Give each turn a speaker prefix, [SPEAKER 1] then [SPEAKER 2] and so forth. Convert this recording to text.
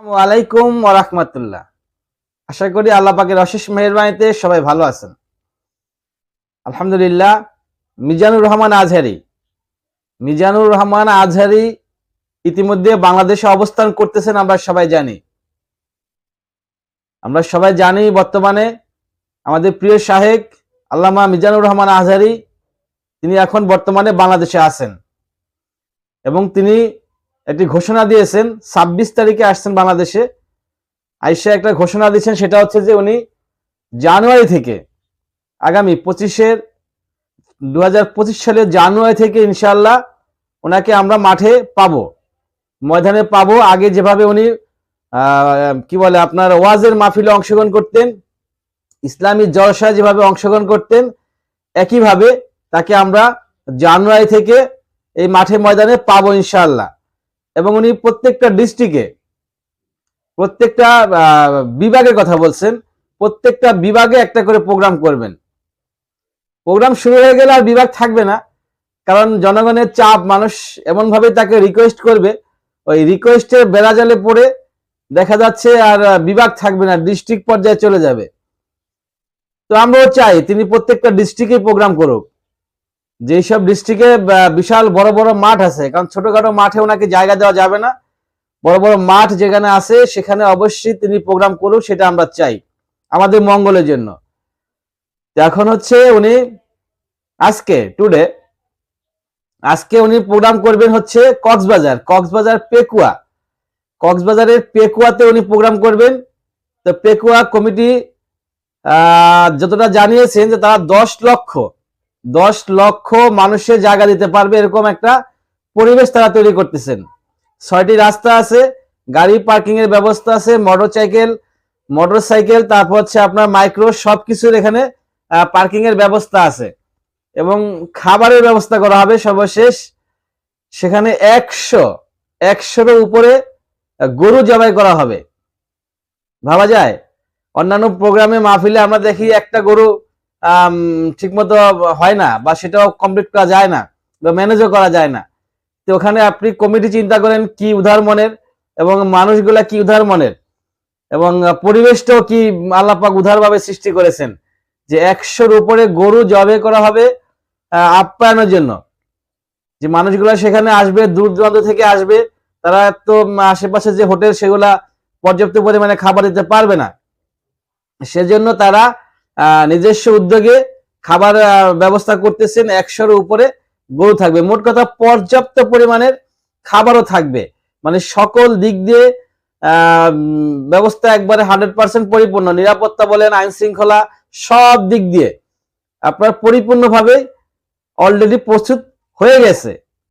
[SPEAKER 1] আলাইকুম আশা করি অশেষ মেহরবানিতে সবাই ভালো আছেন। আলহামদুলিল্লাহ, মিজানুর রহমান আজহারি। মিজানুর রহমান আজহারি ইতিমধ্যে বাংলাদেশে অবস্থান করতেছেন আমরা সবাই জানি। আমরা সবাই জানি বর্তমানে আমাদের প্রিয় শাহেক আল্লামা মিজানুর রহমান আজহারি, তিনি এখন বর্তমানে বাংলাদেশে আছেন। এবং তিনি একটি ঘোষণা দিয়েছেন, ছাব্বিশ তারিখে আসছেন বাংলাদেশে। আইসা একটা ঘোষণা দিয়েছেন সেটা হচ্ছে যে উনি জানুয়ারি থেকে, আগামী পঁচিশের দু হাজার পঁচিশ সালের জানুয়ারি থেকে ইনশাল্লাহ ওনাকে আমরা মাঠে পাবো, ময়দানে পাবো। আগে যেভাবে উনি কি বলে আপনার, ওয়াজের মাহফিলে অংশগ্রহণ করতেন, ইসলামী জলসায় যেভাবে অংশগ্রহণ করতেন, একইভাবে তাকে আমরা জানুয়ারি থেকে এই মাঠে ময়দানে পাবো ইনশাল্লাহ এবং উনি প্রত্যেকটা ডিস্ট্রিক্টে প্রত্যেকটা আহ, বিভাগের কথা বলছেন প্রত্যেকটা বিভাগে একটা করে প্রোগ্রাম করবেন। প্রোগ্রাম শুরু হয়ে গেলে আর বিভাগ থাকবে না কারণ জনগণের চাপ মানুষ এমন ভাবে তাকে রিকোয়েস্ট করবে ওই রিকোয়েস্টের বেড়াজালে পড়ে দেখা যাচ্ছে আর বিভাগ থাকবে না ডিস্ট্রিক্ট পর্যায়ে চলে যাবে। তো আমরাও চাই তিনি প্রত্যেকটা ডিস্ট্রিক্টে প্রোগ্রাম করুক। যেসব ডিস্ট্রিক্টে বিশাল বড় বড় মাঠ আছে, কারণ ছোটখাটো মাঠে ওনাকে জায়গা দেওয়া যাবে না। বড় বড় মাঠ যেখানে আছে, সেখানে অবশ্যই তিনি প্রোগ্রাম করুক, সেটা আমরা চাই, আমাদের মঙ্গলের জন্য। এখন হচ্ছে উনি, আজকে টুডে আজকে উনি প্রোগ্রাম করবেন হচ্ছে কক্সবাজার কক্সবাজার পেকুয়া। কক্সবাজারের পেকুয়াতে উনি প্রোগ্রাম করবেন। তো পেকুয়া কমিটি যতটা জানিয়েছেন যে তারা দশ লক্ষ দশ লক্ষ মানুষের জায়গা দিতে পারবে এরকম একটা পরিবেশ তারা তৈরি করতেছেন। ছয়টি রাস্তা আছে, গাড়ি পার্কিং এর ব্যবস্থা আছে মোটর সাইকেল মোটর সাইকেল তারপর হচ্ছে আপনার মাইক্রো সবকিছুর এখানে পার্কিং এর ব্যবস্থা আছে। এবং খাবারের ব্যবস্থা করা হবে সর্বশেষ। সেখানে একশো, একশোর উপরে গরু জবাই করা হবে। ভাবা যায়? অন্যান্য প্রোগ্রামে মাহফিলে আমরা দেখি একটা গরু ঠিকমতো হয় না বা সেটাও কমপ্লিট করা যায় না বা ম্যানেজও করা যায় না। তো ওখানে আপনি কমিটি চিন্তা করেন কি উদার মনের এবং মানুষগুলা কি উদার মনের এবং পরিবেশটাও কি আল্লাপাক উদারভাবে সৃষ্টি করেছেন যে একশোর উপরে গরু জবে করা হবে আপ্যায়নের জন্য। যে মানুষগুলা সেখানে আসবে, দূর দূরান্ত থেকে আসবে, তারা তো আশেপাশে যে হোটেল সেগুলা পর্যাপ্ত পরিমাণে খাবার দিতে পারবে না। সেজন্য তারা নিজস্ব উদ্যোগে খাবার ব্যবস্থা করতেছেন একশোর উপরে গরু থাকবে। মোট কথা পর্যাপ্ত পরিমাণের খাবারও থাকবে। মানে সকল দিক দিয়ে ব্যবস্থা একবারে হান্ড্রেড পার্সেন্ট পরিপূর্ণ। নিরাপত্তা বলেন, আইন শৃঙ্খলা সব দিক দিয়ে। আপনার পরিপূর্ণভাবে অলরেডি প্রস্তুত হয়ে গেছে।